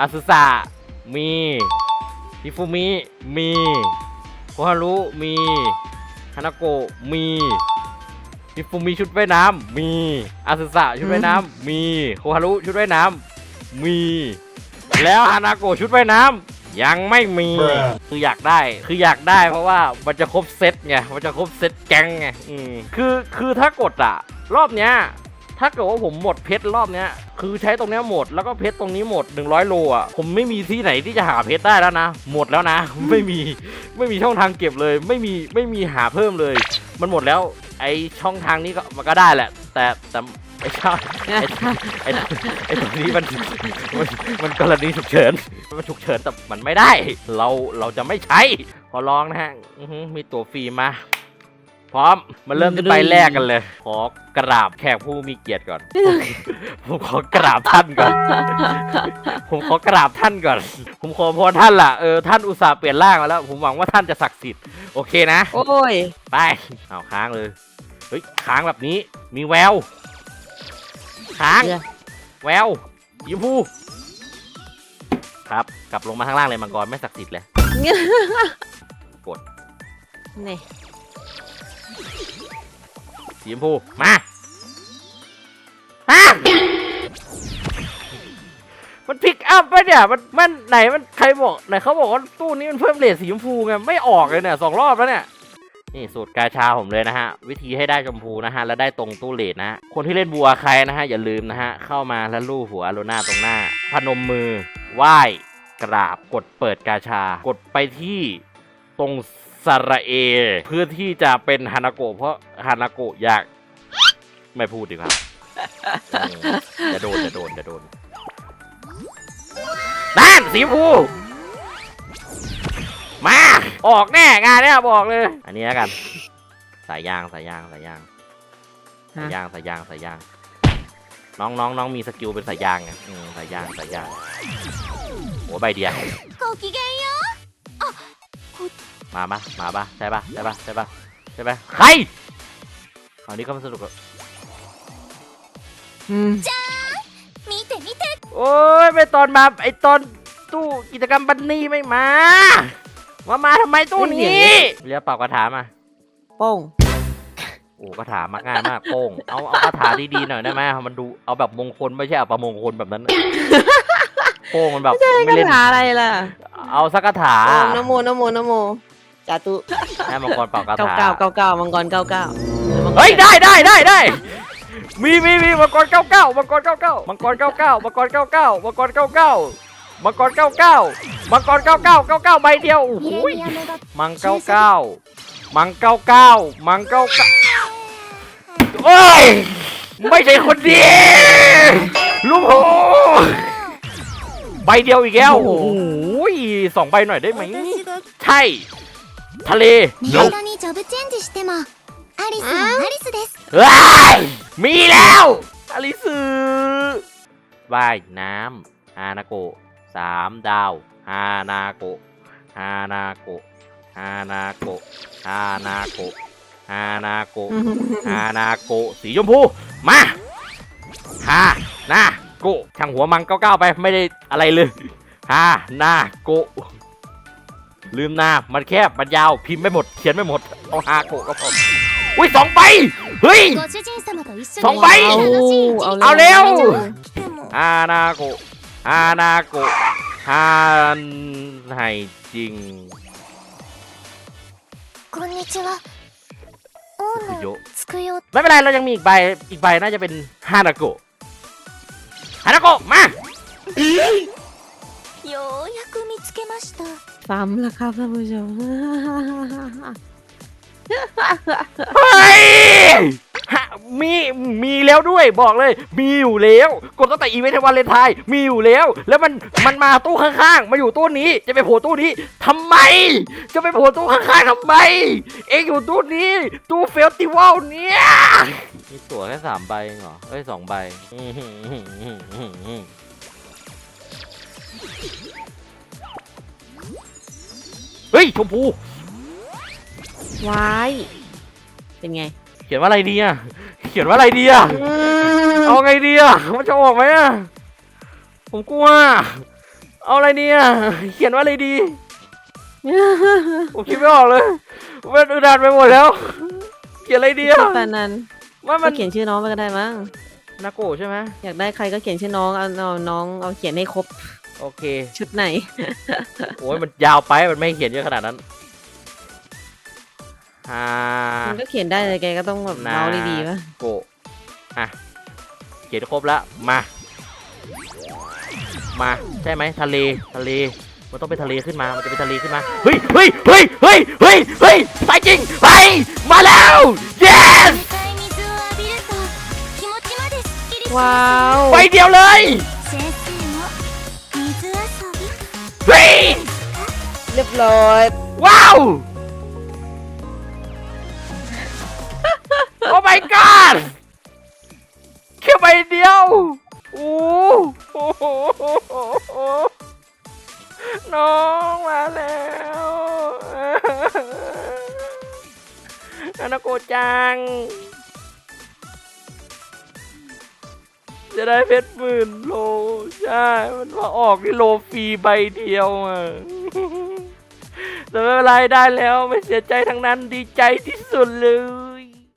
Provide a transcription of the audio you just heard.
อาซึสะมีฮิฟูมิมีโคฮารุมีฮานาโกะมีฮิฟูมิชุดว่ายน้ำมีอาซึสะชุดว่ายน้ำมีโคฮารุชุดว่ายน้ำมี แล้วฮานาโกะชุดว่ายน้ำยังไม่มี คืออยากได้คืออยากได้ เพราะว่ามันจะครบเซตไงมันจะครบเซตแก๊งไงอืมคือคือถ้ากดอะรอบเนี้ย ถ้าเกิดว่าผมหมดเพชรรอบเนี้ย คือใช้ตรงเนี้ยหมดแล้วก็เพชรตรงนี้หมด 100 โลอะผมไม่มีที่ไหนที่จะหาเพชรได้แล้วนะ หมดแล้วนะ ไม่มีไม่มีช่องทางเก็บเลย ไม่มีไม่มีหาเพิ่มเลย มันหมดแล้วไอช่องทางนี้ก็มันก็ได้แหละ แต่แต่ไอช่องไอไอไอตรงนี้มันมันมันกรณีฉุกเฉินมันฉุกเฉินแต่มันไม่ได้ เราเราจะไม่ใช้ขอร้องนะฮะมีตัวฟรีมา พร้อมมาเริ่มที่ใบแรกกันเลย ขอกราบแขกผู้มีเกียรติก่อน ผมขอกราบท่านก่อน ผมขอกราบท่านก่อน ผมขอพรท่านล่ะเออท่านอุตส่าห์เปลี่ยนร่างมาแล้ว ผมหวังว่าท่านจะศักดิ์สิทธิ์โอเคนะ โอ้ย ไปเอาค้างเลยเฮ้ยค้างแบบนี้มีแววค้างเดี๋ยวแววยิมพูครับ กลับลงมาข้างล่างเลยมังกรไม่ศักดิ์สิทธิ์เลย กดนี่ สีชมพู มามามันพิกอัพปะเนี่ย มัน มันไหน มันใครบอกไหนเขาบอกว่าตู้นี้มันเพิ่มเลทสีชมพูไง ไม่ออกเลยเนี่ยสองรอบแล้วเนี่ย นี่สูตรกาชาผมเลยนะฮะ วิธีให้ได้ชมพูนะฮะ แล้วได้ตรงตู้เลทนะฮะคนที่เล่นบัวใครนะฮะ อย่าลืมนะฮะ เข้ามาแล้วลูบหัวอโลนาตรงหน้า พนมมือ ไหว้ กราบ กดเปิดกาชา กดไปที่ตรง สระเอ เพื่อที่จะเป็นฮานาโกเพราะฮานาโกอยาก ไม่พูดดีครับจะโดนจะโดนจะโดนนั่นสีฟูมา ออกแน่งานเนี้ยบอกเลย อันนี้แล้วกัน สายยางสายยางสายยางสายยางสายยางสายยาง น้องน้องน้องมีสกิลเป็นสายยางไงสายยางสายยางโอ้ใบเดียวโกกิเกยะอะこっ มาปะมาปะใช่ปะใช่ปะใช่ปะใช่ปะใครคราวนี้ก็มาสนุกกับ อืม う見て見て โอ้ยไปตอนมาไอตอนตู้กิจกรรมบันนี่ไม่มา มามาทำไมตู้นี้เรียกเป่ากระถามา โป้ง โอ้คาถามักง่ายมากโป้ง เอาเอาคาถาดีๆหน่อยได้ไหมมันดูเอาแบบมงคลไม่ใช่เอาประมงคลแบบนั้น โป้งมันแบบ คา ไม่เล่น ถาอะไรล่ะ เอาสักคาถา โอ้นะโมนะโมนะโม จาตุแม่มังกรเป่ากระเก้าเก้าเก้าเก้ามังกรเก้าเก้าเฮ้ยได้ได้ได้ได้มีมีมีมังกรเก้าเก้ามังกรเก้าเก้ามังกรเก้าเก้ามังกรเก้าเก้ามังกรเก้าเก้ามังกรเก้าเก้ามังกรเก้าเก้าเก้าเก้าใบเดียวโอ้โหมังเก้าเก้ามังเก้าเก้ามังเก้าเก้าโอ้ยไม่ใช่คนดีลูกโหใบเดียวอีกแล้วโอ้โหสองใบหน่อยได้ไหมใช่ ทะเล 身近にジョブチェンジしてもアリスはアリスです เฮ้ยมีแล้วอลิสือว่ายน้ำฮานาโกะสามดาวฮานาโกะฮานาโกะฮานาโกะฮานาโกะฮานาโกะ ฮานาโกะสีชมพู มาฮานาโกะช่างหัวมังเก้าๆไปไม่ได้อะไรเลยฮานาโกะ ลืมหน้ามันแคบมันยาวพิมพ์ไม่หมด เขียนไม่หมด เอาฮาโกะก็พออุ้ยสองใบเฮ้ย ご主人様と一緒 สอง に ใบ 楽しい一日 เอาเร็ว でも ฮานาโกะฮานาโกะฮานให้จริง こんにちは王 คุโย のつくよ ไม่เป็นไรเรายังมีอีกใบอีกใบน่าจะเป็นฮานาโกะฮานาโกะมา ようやく見つけました ซ้ำแล้วครับท่านผู้ชม เฮ้ยฮะมีมีแล้วด้วยบอกเลย มีอยู่แล้ว กดตั้งแต่อีเวนต์วันเลนไทน์มีอยู่แล้ว แล้วมันมันมาตู้ข้างๆ มาอยู่ตู้นี้จะไปโผล่ตู้นี้ทำไม จะไปโผล่ตู้ข้างๆทำไม เอ็งอยู่ตู้นี้ ตู้เฟสติวัลเนี่ย มีตั๋วแค่สามใบเองเหรอ เอ้ยสองใบ ชมพู วาย เป็นไง เขียนว่าอะไรดีอะ เขียนว่าอะไรดีอะ เอาไงดีอะ มันจะออกไหมอะ ผมกลัว เอาอะไรเนี่ยเขียนว่าอะไรดี ผมคิดไม่ออกเลยมันอึดอัดไปหมดแล้ว เขียนอะไรดีอะปานนั้นว่ามัก็นเขียนชื่อน้องไปก็ได้มั้ง นาโกะใช่ไหมอยากได้ใครก็เขียนชื่อน้องเอาเอาน้องเอาเขียนให้ครบ โอเค ชุดไหน โอ้ยมันยาวไปมันไม่เขียนเยอะขนาดนั้นฮามันก็เขียนได้เลยแกก็ต้องแบบเมาส์ดีๆป่ะโกะอะเขียนครบแล้วมา มาใช่ไหมทะเลทะเล มันต้องเป็นทะเลขึ้นมามันจะเป็นทะเลขึ้นมาเฮ้ยเฮ้ยเฮ้ยเฮ้ยเฮ้ยเฮ้ยไปจริงไปมาแล้ว yes ว้าว ไปเดียวเลย เฮ้ยเรียบร้อย ว้าว โอ้ my god แค่ใบเดียว โอ้โหน้องมาแล้วนานาโกจัง จะได้เพชรหมื่นโล ใช่ มันมาออกที่โลฟรีใบเดียวอะแต่ไม่เป็นไรได้แล้วไม่เสียใจทั้งนั้นดีใจที่สุดเลย